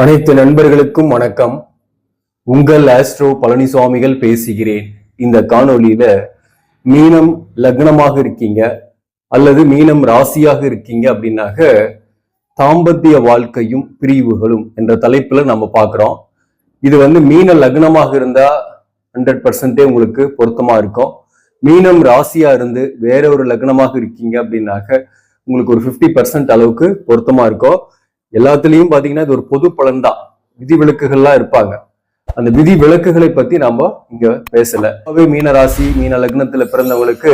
அனைத்து நண்பர்களுக்கும் வணக்கம். உங்கள் ஆஸ்ட்ரோ பழனிசுவாமிகள் பேசுகிறேன். இந்த காணொலியில மீனம் லக்னமாக இருக்கீங்க அல்லது மீனம் ராசியாக இருக்கீங்க அப்படின்னாக்க தாம்பத்திய வாழ்க்கையும் பிரிவுகளும் என்ற தலைப்புல நம்ம பார்க்குறோம். இது வந்து மீன லக்னமாக இருந்தா ஹண்ட்ரட் பர்சன்டே உங்களுக்கு பொருத்தமா இருக்கும். மீனம் ராசியா இருந்து வேற ஒரு லக்னமாக இருக்கீங்க அப்படின்னாக்க உங்களுக்கு ஒரு 50% பர்சன்ட் அளவுக்கு பொருத்தமா இருக்கும். எல்லாத்துலேயும் பார்த்தீங்கன்னா இது ஒரு பொது பலன் தான் விதி விளக்குகள்லாம் இருப்பாங்க. அந்த விதி விளக்குகளை பத்தி நாம இங்க பேசல. அவை மீன ராசி மீன லக்னத்துல பிறந்தவங்களுக்கு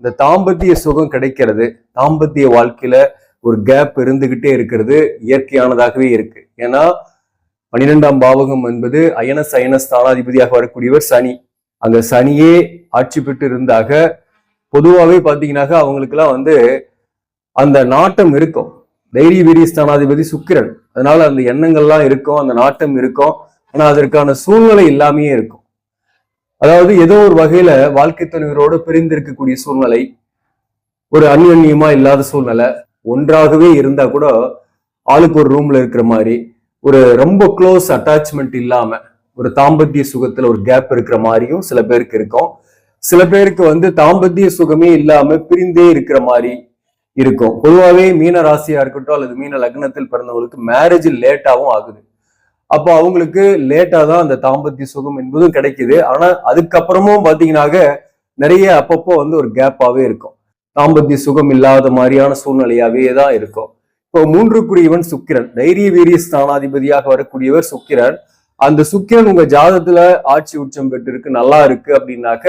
இந்த தாம்பத்திய சுகம் கிடைக்கிறது. தாம்பத்திய வாழ்க்கையில ஒரு கேப் இருந்துகிட்டே இருக்கிறது. இயற்கையானதாகவே இருக்கு. ஏன்னா பன்னிரெண்டாம் பாவகம் என்பது அயன சயன ஸ்தானாதிபதியாக வரக்கூடியவர் சனி. அங்க சனியே ஆட்சி பெற்று இருந்தாக பொதுவாகவே பார்த்தீங்கன்னாக்கா அவங்களுக்குலாம் வந்து அந்த நாட்டம் இருக்கும். தைரிய வீரிய ஸ்தானாதிபதி சுக்கிரன். அதனால அந்த எண்ணங்கள்லாம் இருக்கும் அந்த நாட்டம் இருக்கும். ஆனா அதற்கான சூழ்நிலை இல்லாமையே இருக்கும். அதாவது ஏதோ ஒரு வகையில வாழ்க்கை துணைவரோடு பிரிந்திருக்கக்கூடிய சூழ்நிலை ஒரு அந்யோன்யமா இல்லாத சூழ்நிலை ஒன்றாகவே இருந்தா கூட ஆளுக்கு ஒரு ரூம்ல இருக்கிற மாதிரி ஒரு ரொம்ப க்ளோஸ் அட்டாச்மெண்ட் இல்லாம ஒரு தாம்பத்திய சுகத்துல ஒரு கேப் இருக்கிற மாதிரியும் சில பேருக்கு இருக்கும். சில பேருக்கு வந்து தாம்பத்திய சுகமே இல்லாம பிரிந்தே இருக்கிற மாதிரி இருக்கும். பொதுவாகவே மீன ராசியா இருக்கட்டும் அல்லது மீன லக்னத்தில் பிறந்தவங்களுக்கு மேரேஜ் லேட்டாகவும் ஆகுது. அப்போ அவங்களுக்கு லேட்டா தான் அந்த தாம்பத்திய சுகம் என்பதும் கிடைக்குது. ஆனா அதுக்கப்புறமும் பாத்தீங்கன்னாக்க நிறைய அப்பப்போ வந்து ஒரு கேப்பாவே இருக்கும். தாம்பத்திய சுகம் இல்லாத மாதிரியான சூழ்நிலையாவே தான் இருக்கும். இப்போ மூன்றுக்குரியவன் சுக்கிரன். தைரிய வீரிய ஸ்தானாதிபதியாக வரக்கூடியவர் சுக்கிரன். அந்த சுக்கிரன் உங்க ஜாதத்துல ஆட்சி உச்சம் பெற்றிருக்கு நல்லா இருக்கு அப்படின்னாக்க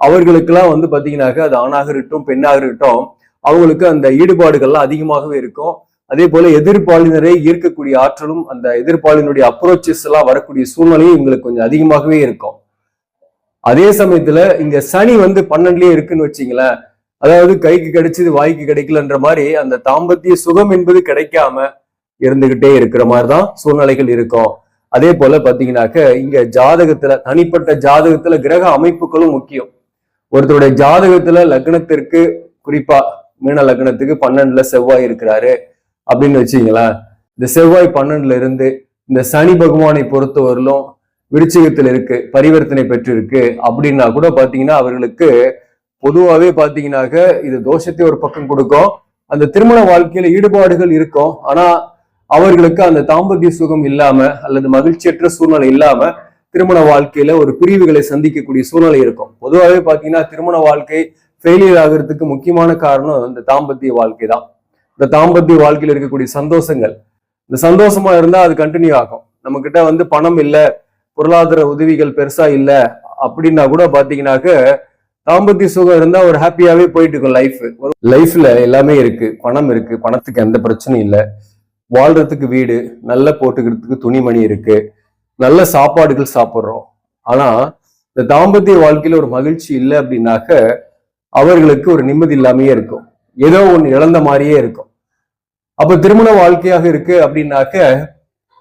அவர்களுக்கெல்லாம் வந்து பாத்தீங்கன்னாக்க அது ஆணாக இருக்கட்டும் பெண்ணாக இருக்கட்டும் அவங்களுக்கு அந்த ஈடுபாடுகள்லாம் அதிகமாகவே இருக்கும். அதே போல எதிர்ப்பாளினரை ஈர்க்கக்கூடிய ஆற்றலும் அந்த எதிர்ப்பாளினுடைய அப்ரோச்சஸ் எல்லாம் வரக்கூடிய சூழ்நிலையும் இவங்களுக்கு கொஞ்சம் அதிகமாகவே இருக்கும். அதே சமயத்துல இங்க சனி வந்து பன்னெண்டுலயே இருக்குன்னு வச்சீங்களேன். அதாவது கைக்கு கிடைச்சது வாய்க்கு கிடைக்கலன்ற மாதிரி அந்த தாம்பத்திய சுகம் என்பது கிடைக்காம இருந்துகிட்டே இருக்கிற மாதிரிதான் சூழ்நிலைகள் இருக்கும். அதே போல பாத்தீங்கன்னாக்க இங்க ஜாதகத்துல தனிப்பட்ட ஜாதகத்துல கிரக அமைப்புகளும் முக்கியம். ஒருத்தருடைய ஜாதகத்துல லக்னத்திற்கு குறிப்பா மீன லக்னத்துக்கு பன்னெண்டுல செவ்வாய் இருக்கிறாரு அப்படின்னு வச்சீங்களேன் இந்த செவ்வாய் பன்னெண்டுல இருந்து இந்த சனி பகவானை பொறுத்தவரையிலும் விருச்சிகத்தில் இருக்கு பரிவர்த்தனை பெற்று இருக்கு அப்படின்னா கூட பாத்தீங்கன்னா அவர்களுக்கு பொதுவாகவே பாத்தீங்கன்னாக்க இது தோஷத்தை ஒரு பக்கம் கொடுக்கும். அந்த திருமண வாழ்க்கையில ஈடுபாடுகள் இருக்கும். ஆனா அவர்களுக்கு அந்த தாம்பத்திய சுகம் இல்லாம அல்லது மகிழ்ச்சியற்ற சூழ்நிலை இல்லாம திருமண வாழ்க்கையில ஒரு பிரிவுகளை சந்திக்கக்கூடிய சூழ்நிலை இருக்கும். பொதுவாகவே பாத்தீங்கன்னா திருமண வாழ்க்கை ஃபெயிலியர் ஆகிறதுக்கு முக்கியமான காரணம் இந்த தாம்பத்திய வாழ்க்கை தான். இந்த தாம்பத்திய வாழ்க்கையில் இருக்கக்கூடிய சந்தோஷங்கள். இந்த சந்தோஷமா இருந்தா அது கண்டினியூ ஆகும். நம்ம கிட்ட வந்து பணம் இல்லை பொருளாதார உதவிகள் பெருசா இல்லை அப்படின்னா கூட பாத்தீங்கன்னாக்க தாம்பத்திய சுகம் இருந்தா ஒரு ஹாப்பியாவே போயிட்டு இருக்கும் லைஃப் லைஃப்ல எல்லாமே இருக்கு. பணம் இருக்கு. பணத்துக்கு எந்த பிரச்சனையும் இல்லை. வாழ்றதுக்கு வீடு நல்ல போட்டுக்கிறதுக்கு துணிமணி இருக்கு. நல்ல சாப்பாடுகள் சாப்பிட்றோம். ஆனா இந்த தாம்பத்திய வாழ்க்கையில ஒரு மகிழ்ச்சி இல்லை அப்படின்னாக்க அவர்களுக்கு ஒரு நிம்மதி இல்லாமையே இருக்கும். ஏதோ ஒன்று இழந்த மாதிரியே இருக்கும். அப்ப திருமண வாழ்க்கையாக இருக்கு அப்படின்னாக்க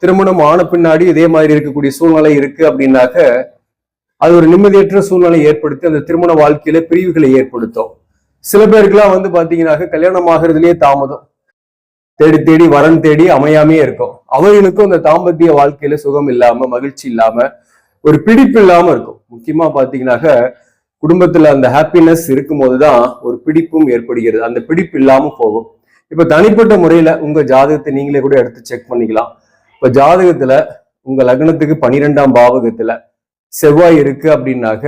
திருமணம் ஆன பின்னாடி இதே மாதிரி இருக்கக்கூடிய சூழ்நிலை இருக்கு அப்படின்னாக்க அது ஒரு நிம்மதியற்ற சூழ்நிலை ஏற்படுத்தி அந்த திருமண வாழ்க்கையில பிரிவுகளை ஏற்படுத்தும். சில பேருக்குலாம் வந்து பாத்தீங்கன்னாக்க கல்யாணம் ஆகிறதுலயே தாமதம். தேடி தேடி வரன் தேடி அமையாமே இருக்கும். அவர்களுக்கும் அந்த தாம்பத்திய வாழ்க்கையில சுகம் இல்லாம மகிழ்ச்சி இல்லாம ஒரு பிடிப்பு இல்லாம இருக்கும். முக்கியமா பாத்தீங்கன்னாக்க குடும்பத்துல அந்த ஹாப்பினஸ் இருக்கும்போது தான் ஒரு பிடிப்பும் ஏற்படுகிறது. அந்த பிடிப்பு இல்லாம போகும். இப்ப தனிப்பட்ட முறையில உங்க ஜாதகத்தை நீங்களே கூட எடுத்து செக் பண்ணிக்கலாம். இப்ப ஜாதகத்துல உங்க லக்னத்துக்கு பனிரெண்டாம் பாவகத்துல செவ்வாய் இருக்கு அப்படின்னாக்க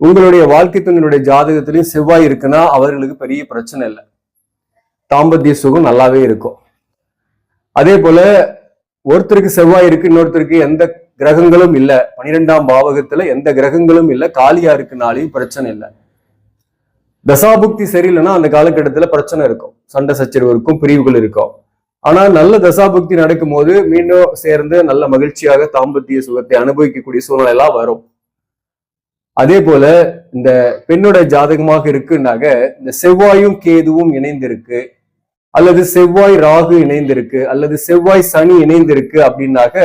உங்களுடைய வாழ்க்கை துணையுடைய ஜாதகத்திலையும் செவ்வாய் இருக்குன்னா அவர்களுக்கு பெரிய பிரச்சனை இல்லை. தாம்பத்திய சுகம் நல்லாவே இருக்கும். அதே போல ஒருத்தருக்கு செவ்வாய் இருக்கு இன்னொருத்தருக்கு எந்த கிரகங்களும் இல்ல. பனிரெண்டாம் பாவகத்துல எந்த கிரகங்களும் இல்ல. காலியா இருக்குனாலையும் பிரச்சனை இல்லை. தசாபுக்தி சரியில்லைன்னா அந்த காலகட்டத்துல பிரச்சனை இருக்கும். சண்டை சச்சரவு இருக்கும் பிரிவுகள் இருக்கும். ஆனா நல்ல தசாபுக்தி நடக்கும் போது மீண்டும் சேர்ந்து நல்ல மகிழ்ச்சியாக தாம்பத்திய சுகத்தை அனுபவிக்கக்கூடிய சூழ்நிலை எல்லாம் வரும். அதே போல இந்த பெண்ணோட ஜாதகமாக இருக்குன்னாக இந்த செவ்வாயும் கேதுவும் இணைந்திருக்கு. அல்லது செவ்வாய் ராகு இணைந்திருக்கு. அல்லது செவ்வாய் சனி இணைந்திருக்கு அப்படின்னாக்க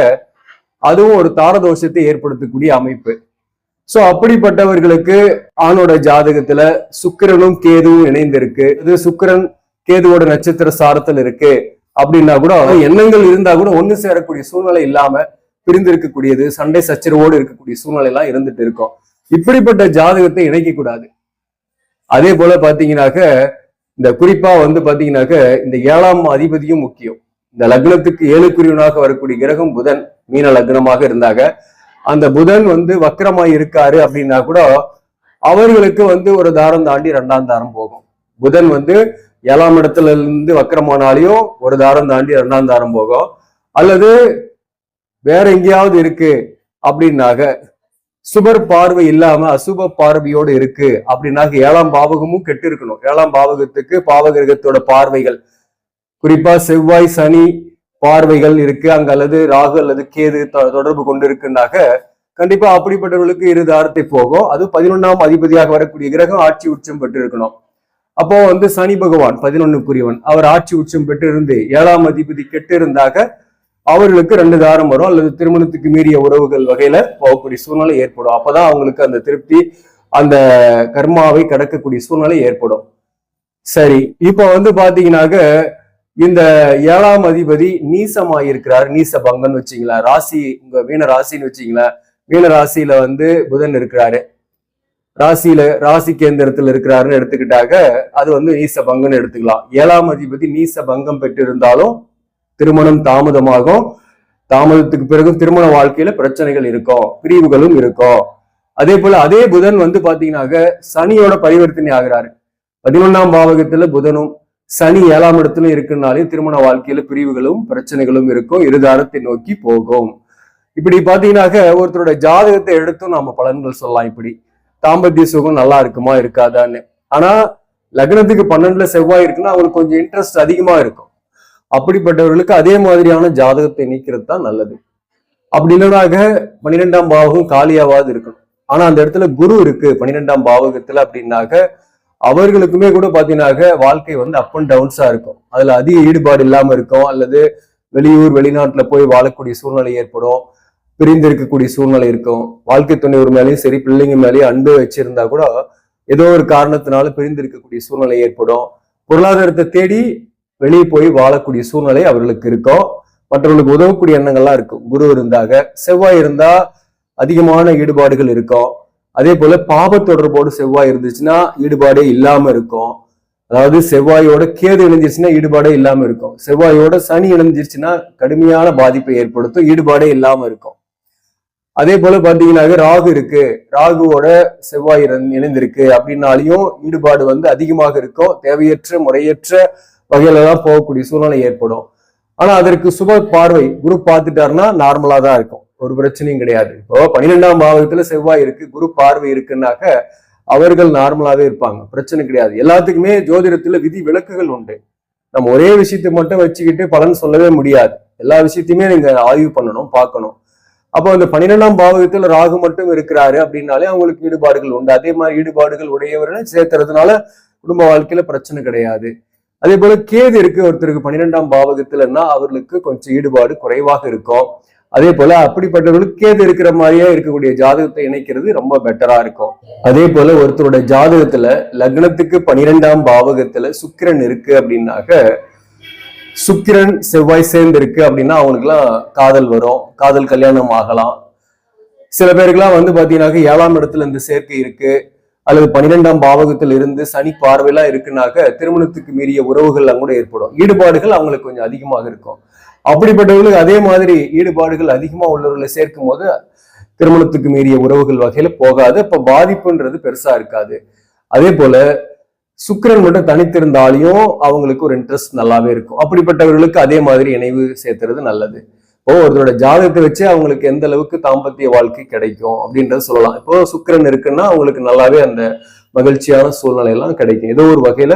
அதுவும் ஒரு தாரதோஷத்தை ஏற்படுத்தக்கூடிய அமைப்பு. சோ அப்படிப்பட்டவர்களுக்கு ஆணோட ஜாதகத்துல சுக்கிரனும் கேதுவும் இணைந்திருக்கு. இது சுக்கிரன் கேதுவோட நட்சத்திர சாரத்தில் இருக்கு. அப்படின்னா கூட எண்ணங்கள் இருந்தா கூட ஒண்ணு சேரக்கூடிய சூழ்நிலை இல்லாம பிரிந்து இருக்கக்கூடியது சண்டை சச்சரவோடு இருக்கக்கூடிய சூழ்நிலை எல்லாம் இருந்துட்டு இருக்கும். இப்படிப்பட்ட ஜாதகத்தை இணைக்க கூடாது. அதே போல பாத்தீங்கன்னாக்க இந்த குறிப்பா வந்து பாத்தீங்கன்னாக்க இந்த ஏழாம் அதிபதியும் முக்கியம். இந்த லக்னத்துக்கு ஏழுக்குரியவனாக வரக்கூடிய கிரகம் புதன். மீன லக்னமாக இருந்தாங்க. அந்த புதன் வந்து வக்கரமாய் இருக்காரு அப்படின்னா கூட அவர்களுக்கு வந்து ஒரு தாரம் தாண்டி ரெண்டாம் தாரம் போகும். புதன் வந்து ஏழாம் இடத்துல இருந்து வக்கரமானாலையும் ஒரு தாரம் தாண்டி ரெண்டாம் தாரம் போகும். அல்லது வேற எங்கேயாவது இருக்கு அப்படின்னாக சுபர் பார்வை இல்லாம அசுப பார்வையோடு இருக்கு அப்படின்னாக்க ஏழாம் பாவகமும் கெட்டு இருக்கணும் ஏழாம் பாவகத்துக்கு பாவகிரகத்தோட பார்வைகள். குறிப்பா செவ்வாய் சனி பார்வைகள் இருக்கு அங்க அல்லது ராகு அல்லது கேது தொ- தொடர்பு கொண்டு இருக்குன்னாக்க கண்டிப்பா அப்படிப்பட்டவர்களுக்கு இரு தாரத்தை போகும். அது பதினொன்னாம் அதிபதியாக வரக்கூடிய கிரகம் ஆட்சி உச்சம் பெற்று இருக்கணும் அப்போ வந்து சனி பகவான் பதினொன்னுக்குரியவன் அவர் ஆட்சி உச்சம் பெற்றிருந்து ஏழாம் அதிபதி கெட்டு இருந்தாக அவர்களுக்கு ரெண்டு தாரம் வரும். அல்லது திருமணத்துக்கு மீறிய உறவுகள் வகையில போகக்கூடிய சூழ்நிலை ஏற்படும். அப்பதான் அவங்களுக்கு அந்த திருப்தி அந்த கர்மாவை கடக்கக்கூடிய சூழ்நிலை ஏற்படும். சரி இப்போ வந்து பாத்தீங்கன்னாக்க இந்த ஏழாம் அதிபதி நீசமாயிருக்கிறார். நீச பங்கன்னு வச்சீங்களா ராசி உங்க மீன ராசின்னு வச்சீங்களா மீன ராசியில வந்து புதன் இருக்கிறாரு. ராசியில ராசி கேந்திரத்துல இருக்கிறாருன்னு எடுத்துக்கிட்டாக்க அது வந்து நீச பங்கன்னு எடுத்துக்கலாம். ஏழாம் அதிபதி நீச பங்கம் பெற்றிருந்தாலும் திருமணம் தாமதமாகும். தாமதத்துக்கு பிறகு திருமண வாழ்க்கையில பிரச்சனைகள் இருக்கும். பிரிவுகளும் இருக்கும். அதே போல அதே புதன் வந்து பாத்தீங்கன்னாக்க சனியோட பரிவர்த்தனை ஆகிறாரு. பதினொன்னாம் பாவகத்துல புதனும் சனி ஏழாம் இடத்துல இருக்குனாலே திருமண வாழ்க்கையில பிரிவுகளும் பிரச்சனைகளும் இருக்கும். இருதாரத்தை நோக்கி போகும். இப்படி பாத்தீங்கன்னாக்க ஒருத்தரோட ஜாதகத்தை எடுத்தும் நாம பலன்கள் சொல்லலாம் இப்படி. தாம்பத்திய சுகம் நல்லா இருக்குமா இருக்காதான்னு. ஆனா லக்னத்துக்கு பன்னெண்டுல செவ்வாய் இருக்குன்னா அவங்களுக்கு கொஞ்சம் இன்ட்ரெஸ்ட் அதிகமா இருக்கும். அப்படிப்பட்டவர்களுக்கு அதே மாதிரியான ஜாதகத்தை நீக்கிறது தான் நல்லது. அப்படி இல்லைனாக்க பன்னிரெண்டாம் பாவகம் காலியாவாது இருக்கணும். ஆனா அந்த இடத்துல குரு இருக்கு. பன்னிரெண்டாம் பாவகத்துல அப்படின்னாக்க அவர்களுக்குமே கூட பார்த்தீங்கன்னாக்க வாழ்க்கை வந்து அப் அண்ட் டவுன்ஸாக இருக்கும். அதில் அதிக ஈடுபாடு இல்லாமல் இருக்கும். அல்லது வெளியூர் வெளிநாட்டில் போய் வாழக்கூடிய சூழ்நிலை ஏற்படும். பிரிந்து இருக்கக்கூடிய சூழ்நிலை இருக்கும். வாழ்க்கை துணை ஒரு மேலேயும் சரி பிள்ளைங்க மேலேயும் அன்பு வச்சிருந்தா கூட ஏதோ ஒரு காரணத்தினால பிரிந்து இருக்கக்கூடிய சூழ்நிலை ஏற்படும். பொருளாதாரத்தை தேடி வெளியே போய் வாழக்கூடிய சூழ்நிலை அவர்களுக்கு இருக்கும். மற்றவர்களுக்கு உதவக்கூடிய எண்ணங்கள்லாம் இருக்கும். குரு இருந்தாக செவ்வாய் இருந்தா அதிகமான ஈடுபாடுகள் இருக்கும். அதே போல பாப தொடர்போடு செவ்வாய் இருந்துச்சுன்னா ஈடுபாடே இல்லாம இருக்கும். அதாவது செவ்வாயோட கேது இணைஞ்சிருச்சுன்னா ஈடுபாடே இல்லாம இருக்கும். செவ்வாயோட சனி இணைஞ்சிருச்சுன்னா கடுமையான பாதிப்பை ஏற்படுத்தும் ஈடுபாடே இல்லாம இருக்கும். அதே போல பாத்தீங்கன்னாக்க ராகு இருக்கு. ராகுவோட செவ்வாய் இணைந்திருக்கு அப்படின்னாலையும் ஈடுபாடு வந்து அதிகமாக இருக்கும். தேவையற்ற முறையற்ற வகையில தான் போகக்கூடிய சூழ்நிலை ஏற்படும். ஆனா அதற்கு சுப பார்வை குரு பார்த்துட்டாருன்னா நார்மலா தான் இருக்கும். ஒரு பிரச்சனையும் கிடையாது. இப்போ பன்னிரெண்டாம் பாவகத்துல செவ்வாய் இருக்கு குரு பார்வை இருக்குன்னாக்க அவர்கள் நார்மலாவே இருப்பாங்க. பிரச்சனை கிடையாது. எல்லாத்துக்குமே ஜோதிடத்துல விதி விளக்குகள் உண்டு. நம்ம ஒரே விஷயத்தை மட்டும் வச்சுக்கிட்டு பலன் சொல்லவே முடியாது. எல்லா விஷயத்தையுமே நீங்க ஆய்வு பண்ணணும் பார்க்கணும். அப்போ அந்த பன்னிரெண்டாம் பாவகத்துல ராகு மட்டும் இருக்கிறாரு அப்படின்னாலே அவங்களுக்கு ஈடுபாடுகள் உண்டு. அதே மாதிரி ஈடுபாடுகள் உடையவர்களை சேர்த்துறதுனால குடும்ப வாழ்க்கையில பிரச்சனை கிடையாது. அதே போல கேது இருக்கு ஒருத்தருக்கு பன்னிரெண்டாம் பாவகத்துலன்னா அவர்களுக்கு கொஞ்சம் ஈடுபாடு குறைவாக இருக்கும். அதே போல அப்படிப்பட்டவர்களுக்கு கேது இருக்கிற மாதிரியே இருக்கக்கூடிய ஜாதகத்தை இணைக்கிறது ரொம்ப பெட்டரா இருக்கும். அதே போல ஒருத்தரோட ஜாதகத்துல லக்னத்துக்கு பன்னிரெண்டாம் பாவகத்துல சுக்கிரன் இருக்கு அப்படின்னாக்க சுக்கிரன் செவ்வாய் சேர்ந்து இருக்கு அப்படின்னா அவங்களுக்குலாம் காதல் வரும் காதல் கல்யாணம் ஆகலாம். சில பேருக்குலாம் வந்து பாத்தீங்கன்னாக்க ஏழாம் இடத்துல இந்த சேர்க்கை இருக்கு அல்லது பன்னிரெண்டாம் பாவகத்தில் இருந்து சனி பார்வையெல்லாம் இருக்குனாக்க திருமணத்துக்கு மீறிய உறவுகள்லாம் கூட ஏற்படும். ஈடுபாடுகள் அவங்களுக்கு கொஞ்சம் அதிகமாக இருக்கும். அப்படிப்பட்டவர்களுக்கு அதே மாதிரி ஈடுபாடுகள் அதிகமா உள்ளவர்களை சேர்க்கும் போது திருமணத்துக்கு மீறிய உறவுகள் வகையில போகாது. அப்ப பாதிப்புன்றது பெருசா இருக்காது. அதே போல சுக்கிரன் மட்டும் தனித்திருந்தாலையும் அவங்களுக்கு ஒரு இன்ட்ரெஸ்ட் நல்லாவே இருக்கும். அப்படிப்பட்டவர்களுக்கு அதே மாதிரி இணைவு சேர்த்துறது நல்லது. இப்போ ஒருத்தரோட ஜாதகத்தை வச்சு அவங்களுக்கு எந்த அளவுக்கு தாம்பத்திய வாழ்க்கை கிடைக்கும் அப்படின்றத சொல்லலாம். இப்போ சுக்கரன் இருக்குன்னா அவங்களுக்கு நல்லாவே அந்த மகிழ்ச்சியான சூழ்நிலை எல்லாம் கிடைக்கும். ஏதோ ஒரு வகையில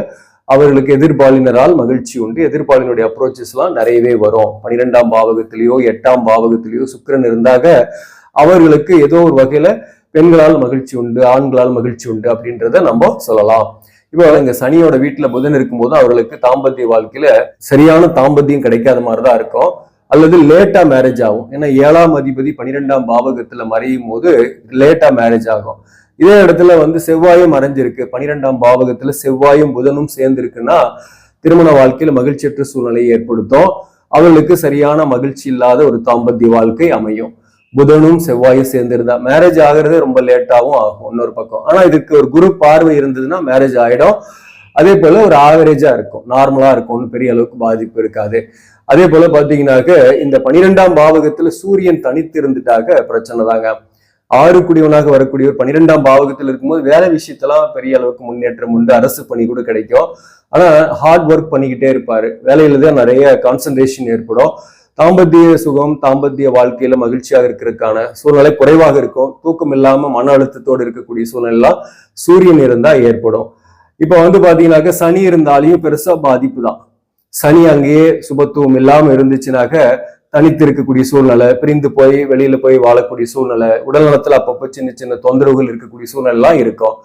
அவர்களுக்கு எதிர்பாலினரால் மகிழ்ச்சி உண்டு. எதிர்பாலினுடைய அப்ரோச்சஸ் எல்லாம் நிறையவே வரும். பன்னிரெண்டாம் பாவகத்திலேயோ எட்டாம் பாவகத்திலேயோ சுக்கிரன் இருந்தாக அவர்களுக்கு ஏதோ ஒரு வகையில பெண்களால் மகிழ்ச்சி உண்டு ஆண்களால் மகிழ்ச்சி உண்டு அப்படின்றத நம்ம சொல்லலாம். இப்போ இங்க சனியோட வீட்டுல புதன் இருக்கும்போது அவர்களுக்கு தாம்பத்திய வாழ்க்கையில சரியான தாம்பத்தியம் கிடைக்காத மாதிரிதான் இருக்கும். அல்லது லேட்டா மேரேஜ் ஆகும். ஏன்னா ஏழாம் அதிபதி பன்னிரெண்டாம் பாவகத்துல மறையும் போது லேட்டா மேரேஜ் ஆகும். இதே இடத்துல வந்து செவ்வாயும் மறைஞ்சிருக்கு பன்னிரெண்டாம் பாவகத்துல செவ்வாயும் புதனும் சேர்ந்து இருக்குன்னா திருமண வாழ்க்கையில மகிழ்ச்சியற்ற சூழ்நிலையை ஏற்படுத்தும். அவர்களுக்கு சரியான மகிழ்ச்சி இல்லாத ஒரு தாம்பத்திய வாழ்க்கை அமையும். புதனும் செவ்வாயும் சேர்ந்திருந்தா மேரேஜ் ஆகிறது ரொம்ப லேட்டாகவும் ஆகும் இன்னொரு பக்கம். ஆனா இதுக்கு ஒரு குரு பார்வை இருந்ததுன்னா மேரேஜ் ஆயிடும். அதே போல ஒரு ஆவரேஜா இருக்கும். நார்மலா இருக்கும் ஒன்றும் பெரிய அளவுக்கு பாதிப்பு இருக்காது. அதே போல பாத்தீங்கன்னாக்க இந்த பனிரெண்டாம் பாவகத்துல சூரியன் தனித்து இருந்துட்டாக்க பிரச்சனை தாங்க. ஆறு குடியவனாக வரக்கூடியவர் பன்னிரெண்டாம் பாவகத்தில் இருக்கும்போது வேலை விஷயத்தெல்லாம் பெரிய அளவுக்கு முன்னேற்றம் உண்டு அரசு பணி கூட கிடைக்கும். ஆனா ஹார்ட் ஒர்க் பண்ணிக்கிட்டே இருப்பாரு. வேலையில தான் நிறைய கான்சன்ட்ரேஷன் ஏற்படும். தாம்பத்திய சுகம் தாம்பத்திய வாழ்க்கையில மகிழ்ச்சியாக இருக்கிறதுக்கான சூழ்நிலை குறைவாக இருக்கும். தூக்கம் இல்லாம மன அழுத்தத்தோடு இருக்கக்கூடிய சூழ்நிலாம் சூரியன் இருந்தா ஏற்படும். இப்ப வந்து பாத்தீங்கன்னாக்க சனி இருந்தாலையும் பெருசா பாதிப்பு தான். சனி அங்கேயே சுபத்துவம் இல்லாம இருந்துச்சுனாக்க தனித்து இருக்கக்கூடிய சூழ்நிலை பிரிந்து போய் வெளியில போய் வாழக்கூடிய சூழ்நிலை உடல் நலத்துல அப்பப்போ சின்ன சின்ன தொந்தரவுகள் இருக்கக்கூடிய சூழ்நிலை எல்லாம் இருக்கும்.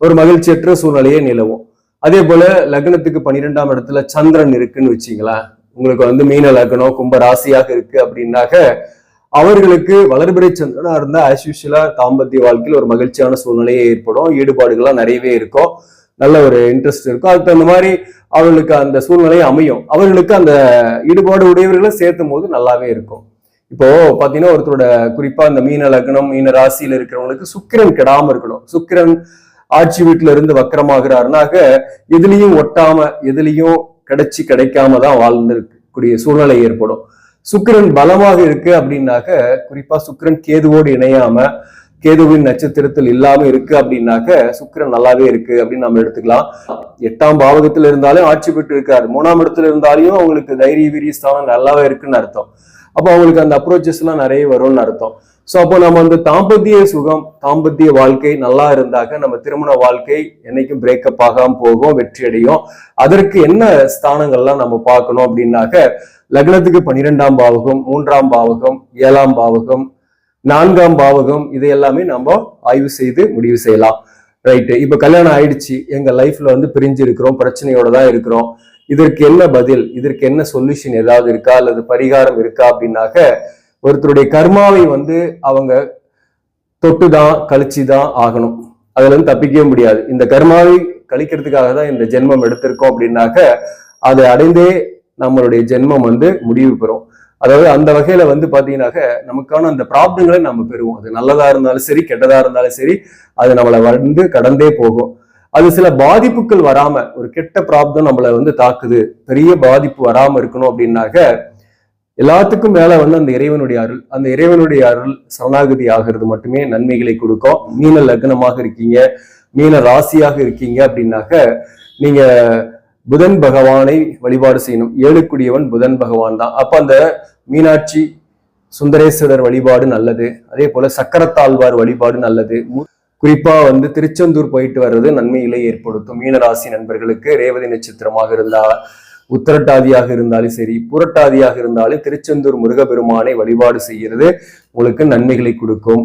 ஒரு மகிழ்ச்சியற்ற சூழ்நிலையே நிலவும். அதே போல லக்னத்துக்கு பன்னிரெண்டாம் இடத்துல சந்திரன் இருக்குன்னு வச்சுங்களேன். உங்களுக்கு வந்து மீன லக்னம் கும்ப ராசியாக இருக்கு அப்படின்னாக்க அவர்களுக்கு வளர்பிறை சந்திரனா இருந்தா ஆஸ்யூஷலா தாம்பத்திய வாழ்க்கையில் ஒரு மகிழ்ச்சியான சூழ்நிலையே ஏற்படும். ஈடுபாடுகள்லாம் நிறையவே இருக்கும். நல்ல ஒரு இன்ட்ரெஸ்ட் இருக்கும். அதுக்கு தகுந்த மாதிரி அவர்களுக்கு அந்த சூழ்நிலை அமையும். அவர்களுக்கு அந்த ஈடுபாடு உடையவர்களை சேர்த்தும் போது நல்லாவே இருக்கும். இப்போ பாத்தீங்கன்னா ஒருத்தரோட குறிப்பா அந்த மீன லக்னம் மீன ராசியில இருக்கிறவங்களுக்கு சுக்கிரன் கெடாம இருக்கணும். சுக்கிரன் ஆட்சி வீட்டுல இருந்து வக்கரமாகிறாருனாக எதுலயும் ஒட்டாம எதுலயும் கிடைச்சி கிடைக்காம தான் வாழ்ந்திருக்கக்கூடிய சூழ்நிலை ஏற்படும். சுக்கிரன் பலமாக இருக்கு அப்படின்னாக்க குறிப்பா சுக்கிரன் கேதுவோடு இணையாம கேதுவின் நட்சத்திரத்தில் இல்லாம இருக்கு அப்படின்னாக்க சுக்கரன் நல்லாவே இருக்கு அப்படின்னு நம்ம எடுத்துக்கலாம். எட்டாம் பாவகத்துல இருந்தாலும் ஆட்சி பெற்று இருக்காரு. மூணாம் இடத்துல இருந்தாலையும் அவங்களுக்கு தைரிய வீரிய ஸ்தானம் நல்லாவே இருக்குன்னு அர்த்தம். அப்போ அவங்களுக்கு அந்த அப்ரோச்சஸ் எல்லாம் நிறைய வரும்னு அர்த்தம். ஸோ அப்போ நம்ம வந்து தாம்பத்திய சுகம் தாம்பத்திய வாழ்க்கை நல்லா இருந்தாக்க நம்ம திருமண வாழ்க்கை என்னைக்கும் பிரேக்கப் ஆகாம போகும் வெற்றி அடையும். அதற்கு என்ன ஸ்தானங்கள்லாம் நம்ம பார்க்கணும் அப்படின்னாக்க லக்னத்துக்கு பன்னிரெண்டாம் பாவகம் மூன்றாம் பாவகம் ஏழாம் பாவகம் நான்காம் பாவகம் இது எல்லாமே நம்ம ஆய்வு செய்து முடிவு செய்யலாம். ரைட்டு இப்போ கல்யாணம் ஆயிடுச்சு. எங்க லைஃப்ல வந்து பிரிஞ்சு இருக்கிறோம் பிரச்சனையோட தான் இருக்கிறோம். இதற்கு என்ன பதில்? இதற்கு என்ன சொல்யூஷன் ஏதாவது இருக்கா? அல்லது பரிகாரம் இருக்கா? அப்படின்னாக்க ஒருத்தருடைய கர்மாவை வந்து அவங்க தொட்டு தான் கழிச்சு தான் ஆகணும். அதுல இருந்து தப்பிக்கவே முடியாது. இந்த கர்மாவை கழிக்கிறதுக்காக தான் இந்த ஜென்மம் எடுத்திருக்கோம் அப்படின்னாக்க அதை அடைந்தே நம்மளுடைய ஜென்மம் வந்து முடிவு பெறும். அதாவது அந்த வகையில வந்து பாத்தீங்கன்னாக்க நமக்கான அந்த பிராப்தங்களை நம்ம பெறுவோம். அது நல்லதா இருந்தாலும் சரி கெட்டதா இருந்தாலும் சரி அது நம்மளை வந்து கடந்தே போகும். அது சில பாதிப்புகள் வராம ஒரு கெட்ட பிராப்தம் நம்மளை வந்து தாக்குது. பெரிய பாதிப்பு வராம இருக்கணும் அப்படின்னாக்க எல்லாத்துக்கும் மேல வந்து அந்த இறைவனுடைய அருள் அந்த இறைவனுடைய அருள் சரணாகதி ஆகிறது மட்டுமே நன்மைகளை கொடுக்கும். மீன லக்னமாக இருக்கீங்க மீன ராசியாக இருக்கீங்க அப்படின்னாக்க நீங்க புதன் பகவானை வழிபாடு செய்யணும். ஏழுக்குடியவன் புதன் பகவான் தான். அப்ப அந்த மீனாட்சி சுந்தரேஸ்வரர் வழிபாடு நல்லது. அதே போல சக்கரத்தாழ்வார் வழிபாடு நல்லது. குறிப்பா வந்து திருச்செந்தூர் போயிட்டு வர்றது நன்மைகளை ஏற்படுத்தும். மீனராசி நண்பர்களுக்கு ரேவதி நட்சத்திரமாக இருந்தா உத்திரட்டாதியாக இருந்தாலும் சரி புரட்டாதியாக இருந்தாலும் திருச்செந்தூர் முருகபெருமானை வழிபாடு செய்கிறது உங்களுக்கு நன்மைகளை கொடுக்கும்.